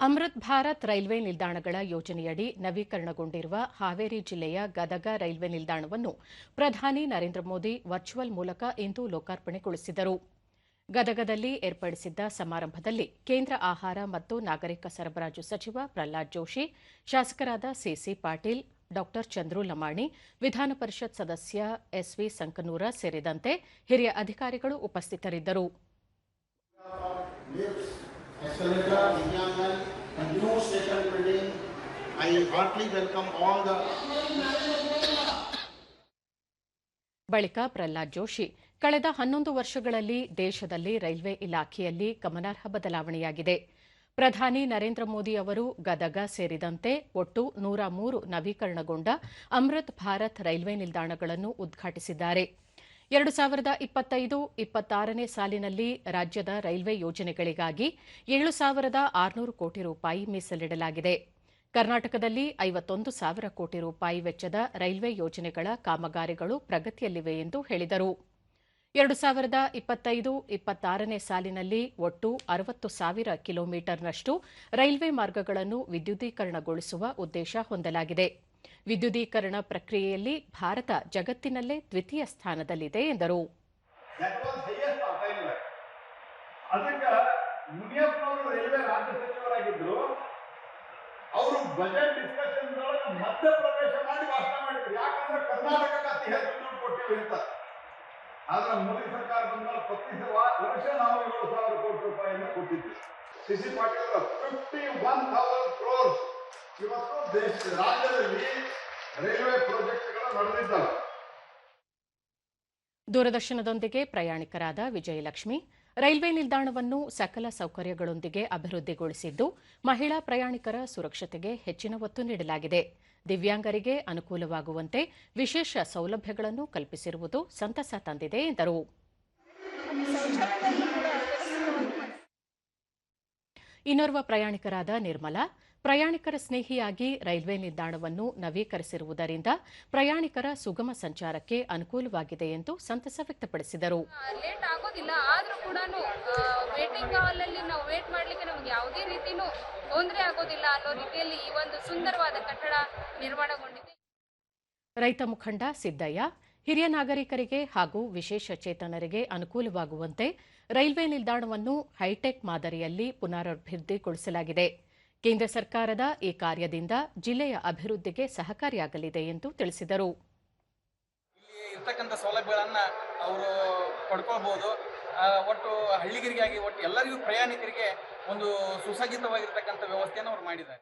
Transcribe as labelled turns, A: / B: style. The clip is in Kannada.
A: ಅಮೃತ್ ಭಾರತ್ ರೈಲ್ವೆ ನಿಲ್ದಾಣಗಳ ಯೋಜನೆಯಡಿ ನವೀಕರಣಗೊಂಡಿರುವ ಹಾವೇರಿ ಜಿಲ್ಲೆಯ ಗದಗ ರೈಲ್ವೆ ನಿಲ್ದಾಣವನ್ನು ಪ್ರಧಾನಿ ನರೇಂದ್ರ ಮೋದಿ ವರ್ಚುವಲ್ ಮೂಲಕ ಇಂದು ಲೋಕಾರ್ಪಣೆಗೊಳಿಸಿದರು. ಗದಗದಲ್ಲಿ ಏರ್ಪಡಿಸಿದ್ದ ಸಮಾರಂಭದಲ್ಲಿ ಕೇಂದ್ರ ಆಹಾರ ಮತ್ತು ನಾಗರಿಕ ಸರಬರಾಜು ಸಚಿವ ಪ್ರಹ್ಲಾದ್ ಜೋಶಿ, ಶಾಸಕರಾದ ಸಿಸಿ ಪಾಟೀಲ್, ಡಾ. ಚಂದ್ರು ಲಮಾಣಿ, ವಿಧಾನ ಪರಿಷತ್ ಸದಸ್ಯ ಎಸ್ವಿ ಸಂಕನೂರ ಸೇರಿದಂತೆ ಹಿರಿಯ ಅಧಿಕಾರಿಗಳು ಉಪಸ್ಥಿತರಿದ್ದರು.
B: Accelerator, Indian and new station building. I heartily welcome all the
A: ಬಳಿಕ ಪ್ರಹ್ಲಾದ್ ಜೋಶಿ ಕಳೆದ ಹನ್ನೊಂದು ವರ್ಷಗಳಲ್ಲಿ ದೇಶದಲ್ಲಿ ರೈಲ್ವೆ ಇಲಾಖೆಯಲ್ಲಿ ಗಮನಾರ್ಹ ಬದಲಾವಣೆಯಾಗಿದೆ ಪ್ರಧಾನಿ ನರೇಂದ್ರ ಮೋದಿ ಅವರು ಗದಗ ಸೇರಿದಂತೆ ಒಟ್ಟು ನೂರ ಮೂರು ನವೀಕರಣಗೊಂಡ ಅಮೃತ್ ಭಾರತ್ ರೈಲ್ವೆ ನಿಲ್ದಾಣಗಳನ್ನು ಉದ್ಘಾಟಿಸಿದ್ದಾರೆ ಎರಡು ಸಾವಿರದ ಇಪ್ಪತ್ತೈದು ಇಪ್ಪತ್ತಾರನೇ ಸಾಲಿನಲ್ಲಿ ರಾಜ್ಯದ ರೈಲ್ವೆ ಯೋಜನೆಗಳಿಗಾಗಿ ಏಳು ಸಾವಿರದ ಆರುನೂರು ಕೋಟಿ ರೂಪಾಯಿ ಮೀಸಲಿಡಲಾಗಿದೆ. ಕರ್ನಾಟಕದಲ್ಲಿ ಐವತ್ತೊಂದು ಸಾವಿರ ಕೋಟಿ ರೂಪಾಯಿ ವೆಚ್ಚದ ರೈಲ್ವೆ ಯೋಜನೆಗಳ ಕಾಮಗಾರಿಗಳು ಪ್ರಗತಿಯಲ್ಲಿವೆ ಎಂದು ಹೇಳಿದರು. ಎರಡು ಸಾವಿರದ ಇಪ್ಪತ್ತೈದು ಇಪ್ಪತ್ತಾರನೇ ಸಾಲಿನಲ್ಲಿ ಒಟ್ಟು ಅರವತ್ತು ಸಾವಿರ ಕಿಲೋಮೀಟರ್ನಷ್ಟು ರೈಲ್ವೆ ಮಾರ್ಗಗಳನ್ನು ವಿದ್ಯುದೀಕರಣಗೊಳಿಸುವ ಉದ್ದೇಶ ಹೊಂದಲಾಗಿದೆ. ವಿದ್ಯುದೀಕರಣ ಪ್ರಕ್ರಿಯೆಯಲ್ಲಿ ಭಾರತ ಜಗತ್ತಿನಲ್ಲೇ ದ್ವಿತೀಯ ಸ್ಥಾನದಲ್ಲಿದೆ, ಎಂದರು.
C: ಅವರು ಬಜೆಟ್ ಡಿಸ್ಕಷನ್ ಮಧ್ಯ ಪ್ರವೇಶ ಮಾಡಿ ಭಾಷಣ ಮಾಡಿದ್ರು. ಯಾಕಂದ್ರೆ ಕರ್ನಾಟಕಕ್ಕೆ ಅತಿ ಹೆಚ್ಚು ದುಡ್ಡು ಕೊಟ್ಟಿವಿ ಅಂತ. ಆದ್ರೆ ಮೋದಿ ಸರ್ಕಾರ ಬಂದಾಗ ಪ್ರತಿ ವರ್ಷ ನಾವು ಏಳು ಸಾವಿರ ಕೋಟಿ ರೂಪಾಯಿಯನ್ನು ಕೊಟ್ಟಿದ್ವಿ C C Patil fifty one thousand ಇವತ್ತು ದೇಶ, ರಾಜ್ಯದಲ್ಲಿ ರೈಲ್ವೆ ಪ್ರಾಜೆಕ್ಟ್ಗಳು ನಡೆದಿದ್ದಾವೆ.
A: ದೂರದರ್ಶನದೊಂದಿಗೆ ಪ್ರಯಾಣಿಕರಾದ ವಿಜಯಲಕ್ಷ್ಮಿ, ರೈಲ್ವೆ ನಿಲ್ದಾಣವನ್ನು ಸಕಲ ಸೌಕರ್ಯಗಳೊಂದಿಗೆ ಅಭಿವೃದ್ಧಿಗೊಳಿಸಿದ್ದು, ಮಹಿಳಾ ಪ್ರಯಾಣಿಕರ ಸುರಕ್ಷತೆಗೆ ಹೆಚ್ಚಿನ ಒತ್ತು ನೀಡಲಾಗಿದೆ. ದಿವ್ಯಾಂಗರಿಗೆ ಅನುಕೂಲವಾಗುವಂತೆ ವಿಶೇಷ ಸೌಲಭ್ಯಗಳನ್ನು ಕಲ್ಪಿಸಿರುವುದು ಸಂತಸ ತಂದಿದೆ, ಎಂದರು. ಇನ್ನೋರ್ವ ಪ್ರಯಾಣಿಕರಾದ ನಿರ್ಮಲಾ ಪ್ರಯಾಣಿಕರ ಸ್ನೇಹಿಯಾಗಿ ರೈಲ್ವೆ ನಿಲ್ದಾಣವನ್ನು ನವೀಕರಿಸಿರುವುದರಿಂದ ಪ್ರಯಾಣಿಕರ ಸುಗಮ ಸಂಚಾರಕ್ಕೆ ಅನುಕೂಲವಾಗಿದೆ ಎಂದು ಸಂತಸ ವ್ಯಕ್ತಪಡಿಸಿದರು.
D: ಲೇಟ್ ಆಗೋದಿಲ್ಲ ಆದರೂ ಕೂಡ ವೇಟಿಂಗ್ ಹಾಲ್ ಅಲ್ಲಿ ನಾವು ವೇಟ್ ಮಾಡಲಿಕ್ಕೆ ನಮಗೆ ಯಾವುದೇ ರೀತಿಯೂ ತೊಂದರೆ ಆಗೋದಿಲ್ಲ ಅನ್ನೋ ರೀತಿಯಲ್ಲಿ ಈ ಒಂದು ಸುಂದರವಾದ ಕಟ್ಟಡ ನಿರ್ಮಾಣಗೊಂಡಿದೆ.
A: ರೈತ ಮುಖಂಡ ಸಿದ್ದಯ್ಯ ಹಿರಿಯ ನಾಗರಿಕರಿಗೆ ಹಾಗೂ ವಿಶೇಷ ಚೇತನರಿಗೆ ಅನುಕೂಲವಾಗುವಂತೆ ರೈಲ್ವೆ ನಿಲ್ದಾಣವನ್ನು ಹೈಟೆಕ್ ಮಾದರಿಯಲ್ಲಿ ಪುನರಭಿವೃದ್ಧಿಗೊಳಿಸಲಾಗಿದೆ. ಕೇಂದ್ರ ಸರ್ಕಾರದ ಈ ಕಾರ್ಯದಿಂದ ಜಿಲ್ಲೆಯ ಅಭಿವೃದ್ಧಿಗೆ ಸಹಕಾರಿಯಾಗಲಿದೆ ಎಂದು ತಿಳಿಸಿದರು.
E: ಇರ್ತಕ್ಕಂಥ ಸೌಲಭ್ಯಗಳನ್ನ ಅವರು ಪಡ್ಕೊಳ್ಬಹುದು ಆ, ಒಟ್ಟು ಹಳ್ಳಿಗರಿಗಾಗಿ ಒಟ್ಟು ಎಲ್ಲರಿಗೂ ಪ್ರಯಾಣಿಕರಿಗೆ ಒಂದು ಸುಸಜ್ಜಿತವಾಗಿರ್ತಕ್ಕಂಥ ವ್ಯವಸ್ಥೆಯನ್ನು ಅವರು ಮಾಡಿದ್ದಾರೆ.